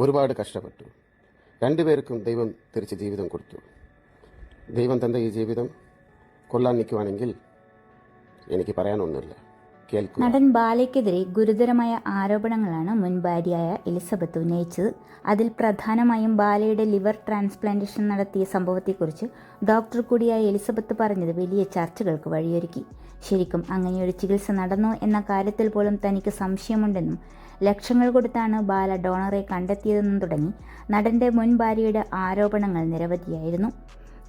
ഒരുപാട് കഷ്ടപ്പെട്ടു. രണ്ടുപേർക്കും ദൈവം തിരിച്ച് ജീവിതം കൊടുത്തു. ദൈവം തന്ന ഈ ജീവിതം കൊല്ലാൻ നിൽക്കുവാണെങ്കിൽ എനിക്ക് പറയാനൊന്നുമില്ല. നടൻ ബാലയ്ക്കെതിരെ ഗുരുതരമായ ആരോപണങ്ങളാണ് മുൻ ഭാര്യയായ എലിസബത്ത് ഉന്നയിച്ചത്. അതിൽ പ്രധാനമായും ബാലയുടെ ലിവർ ട്രാൻസ്പ്ലാന്റേഷൻ നടത്തിയ സംഭവത്തെക്കുറിച്ച് ഡോക്ടർ കൂടിയായ എലിസബത്ത് പറഞ്ഞത് വലിയ ചർച്ചകൾക്ക് വഴിയൊരുക്കി. ശരിക്കും അങ്ങനെയൊരു ചികിത്സ നടന്നു എന്ന കാര്യത്തിൽ പോലും തനിക്ക് സംശയമുണ്ടെന്നും ലക്ഷങ്ങൾ കൊടുത്താണ് ബാല ഡോണറെ കണ്ടെത്തിയതെന്നും തുടങ്ങി നടന്റെ മുൻ ഭാര്യയുടെ ആരോപണങ്ങൾ നിരവധിയായിരുന്നു.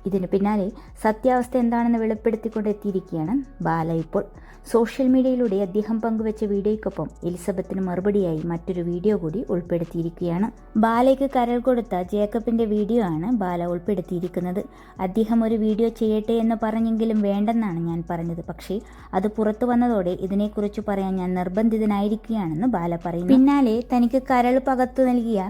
ഇതിന് പിന്നാലെ സത്യാവസ്ഥ എന്താണെന്ന് വെളിപ്പെടുത്തിക്കൊണ്ട് എത്തിയിരിക്കുകയാണ് ബാല ഇപ്പോൾ. സോഷ്യൽ മീഡിയയിലൂടെ അദ്ദേഹം പങ്കുവച്ച വീഡിയോയ്ക്കൊപ്പം എലിസബത്തിന് മറുപടിയായി മറ്റൊരു വീഡിയോ കൂടി ഉൾപ്പെടുത്തിയിരിക്കുകയാണ്. ബാലയ്ക്ക് കരൾ കൊടുത്ത ജേക്കബിന്റെ വീഡിയോ ആണ് ബാല ഉൾപ്പെടുത്തിയിരിക്കുന്നത്. അദ്ദേഹം ഒരു വീഡിയോ ചെയ്യട്ടെ എന്ന് പറഞ്ഞെങ്കിലും വേണ്ടെന്നാണ് ഞാൻ പറഞ്ഞത്. പക്ഷേ അത് പുറത്തു വന്നതോടെ ഇതിനെക്കുറിച്ച് പറയാൻ ഞാൻ നിർബന്ധിതനായിരിക്കുകയാണെന്ന് ബാല പറയുന്നു. പിന്നാലെ തനിക്ക് കരൾ പകത്തു നൽകിയ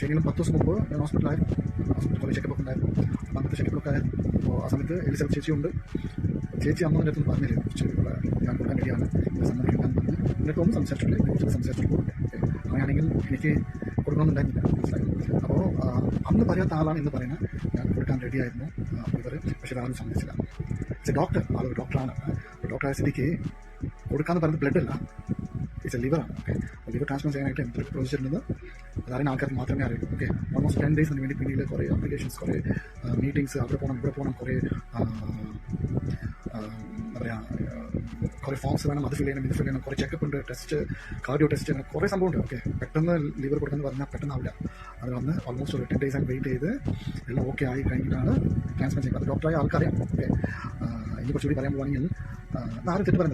ശരിക്കും പത്ത് ദിവസം മുമ്പ് ഞാൻ ഹോസ്പിറ്റലായിരുന്നു ഹോസ്പിറ്റൽ കുറേ ചെക്കപ്പ് ഉണ്ടായിരുന്നു അപ്പം അങ്ങനത്തെ ചെക്കപ്പൊക്കെ അപ്പോൾ ആ സമയത്ത് എലിസബത്ത് ചേച്ചിയുണ്ട്. ചേച്ചി അമ്മ എന്റെ പറഞ്ഞില്ലേ. കുറച്ച് ഇവിടെ ഞാൻ കൊടുക്കാൻ ഇത് സമ്മതിക്കാൻ പറഞ്ഞ് എന്നിട്ട് ഒന്നും സംസാരിച്ചിട്ടില്ല. ഇതിനെക്കുറിച്ച് സംസാരിച്ചിട്ടുള്ളൂ ഓക്കെ അങ്ങനെയാണെങ്കിൽ എനിക്ക് കൊടുക്കണമെന്നുണ്ടായിരുന്നില്ല. അപ്പോൾ അന്ന് പറയാത്ത ആളാണ് എന്ന് പറയുന്നത്. ഞാൻ കൊടുക്കാൻ റെഡിയായിരുന്നു ഇവർ പക്ഷേ ആരും സമ്മതിച്ചില്ല പക്ഷേ ഡോക്ടർ ആളൊരു ഡോക്ടറാണ് ഡോക്ടറായ സ്ഥിതിക്ക് കൊടുക്കാമെന്ന് പറയുന്നത് ബ്ലഡ് അല്ല. ഇറ്റ്സ് എ ലിവറാണ് ഓക്കെ ലിവർ ട്രാൻസ്ഫർ ചെയ്യാനായിട്ട് എന്തൊക്കെ പ്രൊസീജിയർ ഉണ്ടെന്ന് അതായത് ആൾക്കാർക്ക് മാത്രമേ അറിയൂ. ഓക്കെ ഓൾമോസ്റ്റ് ടെൻ ഡേയ്സിന് വേണ്ടി പിന്നീട് കുറേ അപ്ലിക്കേഷൻസ് കുറേ മീറ്റിംഗ്സ് അവിടെ പോകണം ഇവിടെ പോകണം കുറേ എന്താ പറയുക കുറേ ഫോംസ് വേണം അത് ഫിൽ ചെയ്യണം ഇത് ഫിൽ ചെയ്യണം കുറേ ചെക്കപ്പ് ഉണ്ട് ടെസ്റ്റ് കാർഡിയോ ടെസ്റ്റ് അങ്ങനെ കുറേ സംഭവം ഉണ്ട് ഓക്കെ പെട്ടെന്ന് ലിവർ കൊടുക്കുന്നത് പറഞ്ഞാൽ പെട്ടെന്നാവില്ല അത് വന്ന് ഓൾമോസ്റ്റ് ഒരു ടെൻ ഡേയ്സ് ആണ് വെയിറ്റ് ചെയ്ത് എല്ലാം ഓക്കെ ആയി കഴിഞ്ഞിട്ടാണ് ട്രാൻസ്ഫർ ചെയ്യുന്നത്. അത് ഡോക്ടറായ ആൾക്കറിയാം. ഓക്കെ ഇനി കുറച്ചുകൂടി പറയാൻ പോകുകയാണെങ്കിൽ ആരും തെറ്റ് ചേട്ടൻ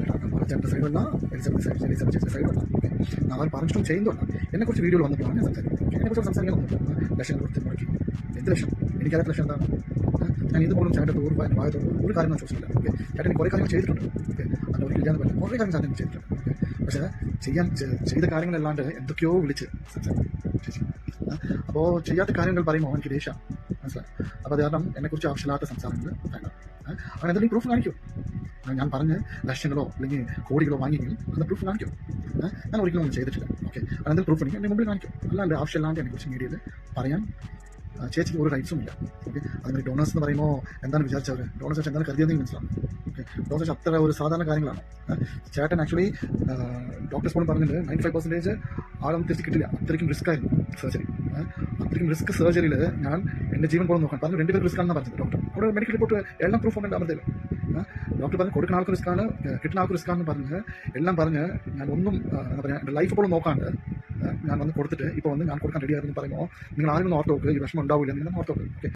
ചേട്ടന്റെ സൈഡല്ല എലിസബത്ത് സൈഡ് എലിസബത്ത് ചേച്ചിയുടെ സൈഡല്ല ഓക്കെ അവർ പറഞ്ഞിട്ടും ചെയ്യുന്നുണ്ട്. എന്നെക്കുറിച്ച് വീഡിയോയിൽ വന്നപ്പോഴാണ് ഞാൻ സംസാരിക്കുന്നത് എന്നെക്കുറിച്ച് സംസാരിക്കാൻ വന്നിട്ടുണ്ട്. ലക്ഷം കൊടുത്ത് മുടക്കി എന്ത് ലക്ഷം എനിക്കറിയാത്ത ലക്ഷം എന്താണ് ഞാൻ ഇതുപോലും ചേട്ടന്റെ എന്റെ ഭാഗത്തോട് ഒരു കാര്യം ഞാൻ ചോദിച്ചില്ല ഓക്കെ ചേട്ടൻ കുറേ കാര്യങ്ങൾ ചെയ്തിട്ടുണ്ട്. ഓക്കെ അത് ഒരിക്കലും ഇല്ലാന്ന് പറ്റില്ല. കുറേ കാര്യങ്ങൾ ചേട്ടൻ ചെയ്തിട്ടുണ്ട്. ഓക്കെ പക്ഷേ ചെയ്യാൻ ചെയ്ത കാര്യങ്ങളല്ലാണ്ട് എന്തൊക്കെയോ വിളിച്ച് ചേച്ചി. അപ്പോൾ ചെയ്യാത്ത കാര്യങ്ങൾ പറയുമ്പോൾ എനിക്ക് ദേഷ്യം. മനസ്സിലായി? അപ്പോൾ അത് കാരണം എന്നെക്കുറിച്ച് ആവശ്യമില്ലാത്ത സംസാരങ്ങൾ വേണ്ട? അങ്ങനെ എന്തെങ്കിലും പ്രൂഫ് കാണിക്കും. ഞാൻ പറഞ്ഞ് ലക്ഷങ്ങളോ അല്ലെങ്കിൽ കോടികളോ വാങ്ങിയെങ്കിൽ അത് പ്രൂഫ് കാണിക്കും? ഞാൻ ഒരിക്കലും ഒന്നും ചെയ്തിട്ടില്ല. ഓക്കെ അതെന്തെങ്കിലും പ്രൂഫ് ഉണ്ടെങ്കിൽ എന്റെ മുമ്പിൽ കാണിക്കും. അല്ലാണ്ട് ആവശ്യമില്ലാണ്ട് എന്നെക്കുറിച്ച് മീഡിയയിൽ പറയാൻ ചേച്ചിക്ക് ഒരു റൈറ്റ്സും ഇല്ല. ഓക്കെ അതുമാതിരി ഡോണേഴ്സ് എന്ന് പറയുമ്പോൾ എന്താണ് വിചാരിച്ചവർ ഡോണേഴ്സ് വെച്ചാൽ എന്താണ് കരുതിയതെന്ന് മനസ്സിലാണ് ഓക്കെ ഡോണേഴ്സ് അത്ര ഒരു സാധാരണ കാര്യങ്ങളാണ്? ചേട്ടൻ ആക്ച്വലി ഡോക്ടേഴ്സ് പോലും പറഞ്ഞിട്ട് നയന്റി ഫൈവ് പെർസെന്റേജ് ആളൊന്നും തിരിച്ച് കിട്ടില്ല. അത്രയ്ക്കും റിസ്ക് ആയിരുന്നു സർജറി അത്രയ്ക്കും റിസ്ക് സർജറിയിൽ ഞാൻ എന്റെ ജീവൻ പോലും നോക്കാൻ പറഞ്ഞു. രണ്ടുപേർ റിസ്ക് ആണെന്ന് പറഞ്ഞത് ഡോക്ടർ അവിടെ മെഡിക്കൽ റിപ്പോർട്ട് എല്ലാം പ്രൂഫ് ഉണ്ട് അമർത്തേലും ഡോക്ടർ പറഞ്ഞ് കൊടുക്കുന്ന ആൾക്ക് റിസ്ക് ആണ് കിട്ടുന്ന ആൾക്ക് റിസ്ക് ആണെന്ന് പറഞ്ഞ് എല്ലാം പറഞ്ഞ് ഞാൻ ഒന്നും എന്താ പറയുക എന്റെ ലൈഫ് പോലും നോക്കാണ്ട് ഞാൻ വന്ന് കൊടുത്തിട്ട് ഇപ്പോൾ വന്ന് ഞാൻ കൊടുക്കാൻ റെഡി ആയിരുന്നു പറയുമ്പോൾ നിങ്ങൾ ആരും ഒന്ന് ഓർത്ത് നോക്കുക ഈ വിഷമം ഉണ്ടാവില്ല നിങ്ങൾ ഓർത്ത് നോക്കുക ഓക്കെ